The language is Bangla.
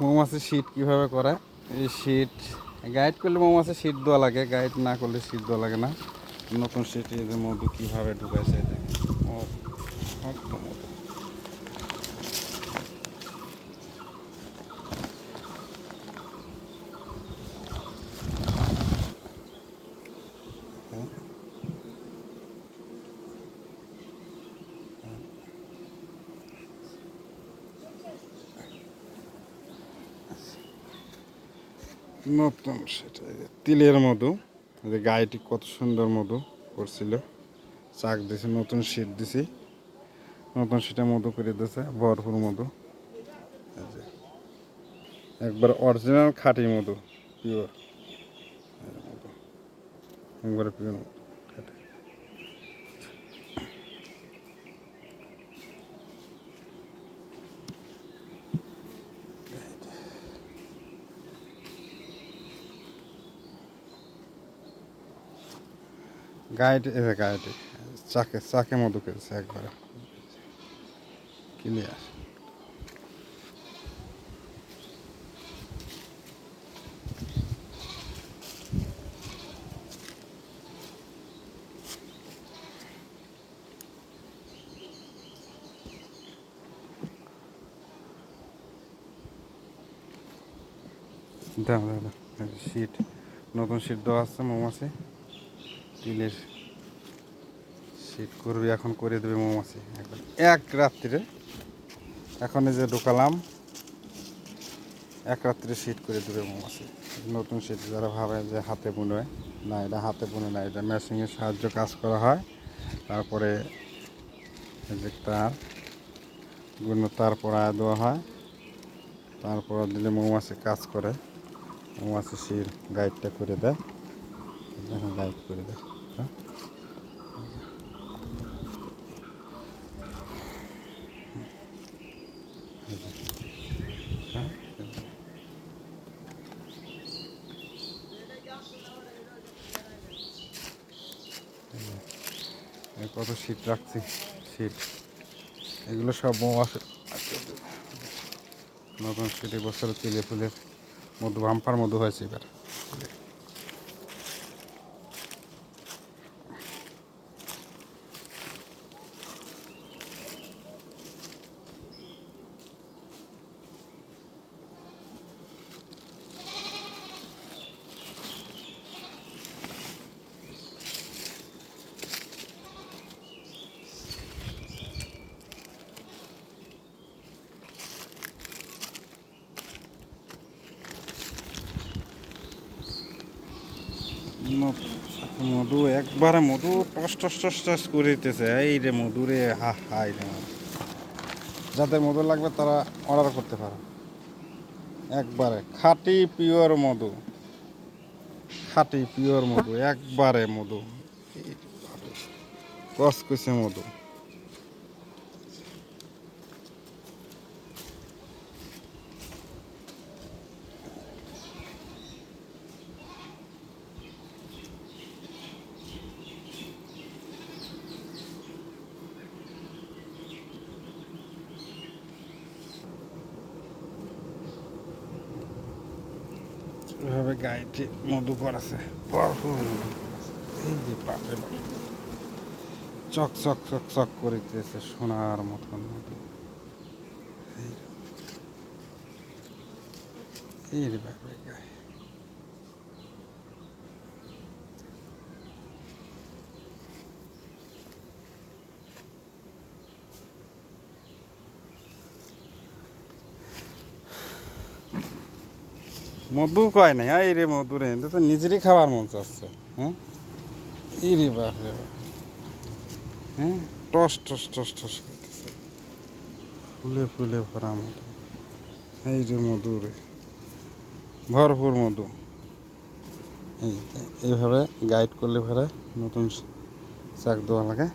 মৌমাছির শীত কীভাবে করে এই শীত গাইড করলে মৌমাছি শীত দেওয়া লাগে গাইড না করলে শীত দেওয়া লাগে না। নতুন শীত মধু কীভাবে ঢুকাইছে মধু। নতুন সেটা তিলের মধু যে গায়েটি কত সুন্দর মধু করছিল। চাক দিছে, নতুন শীত দিছি। নতুন শীতে মধু করে দিয়েছে ভরপুর মধু। একবার অরিজিনাল খাঁটি মধু পিওর একবারে পিওর মধু খাঁটি। গাইড এ গাইড চাকে চাকে মধু করেছে একবার ক্লিয়ার দাও দাও দাও এই যে শীট নতুন শীট দেওয়া আছে মৌমাছি তিলের শীত করবি, এখন করে দেবে মৌমাছি। একবার। এক রাত্রিরে এখন যে ঢোকালাম, এক রাত্রিরে শীত করে দেবে মৌমাছি। নতুন শীত যারা ভাবে যে হাতে বুনে না, এটা হাতে বুনে না, এটা মেশিনের সাহায্য কাজ করা হয়। তারপরে যে তার গুণ, তার পরায় দেওয়া হয়। তারপর দিলে মৌমাছি কাজ করে, মৌমাছি শির গাইডটা করে দেয়। হ্যাঁ? কত শীত রাখছি, শীত। এগুলো সব মৌমাছি নতুন শীত বছর তিলে ফুলের মধু, বাম্পার মধু হয়েছে এবার। মধু একবারে মধু টস টস টস টস করিতেছে। এই রে মধু রে, হা হাই রে। যাদের মধু লাগবে তারা অর্ডার করতে পারে। একবারে খাঁটি পিওর মধু। খাঁটি পিওর মধু, একবারে মধু। কসকসে মধু। এভাবে গাইতে মধু করাছে ভরপুর এই চক চক চক চক করিতেছে সোনার মতন মধু। এই রে। এই রে বাপরে গায়ে মধু কয় নাই এই রে মধু রে তো নিজেরই খাবার মন চাচ্ছে হ্যাঁ? এই রে বাপ রে হ্যাঁ? টস টস টস টস করতেছে। ফুলে ফুলে ভরা মধু। এই যে মধু রে, ভরপুর মধু। এই, এইভাবে গাইড করলে ভরে নতুন চাক দেওয়া লাগে।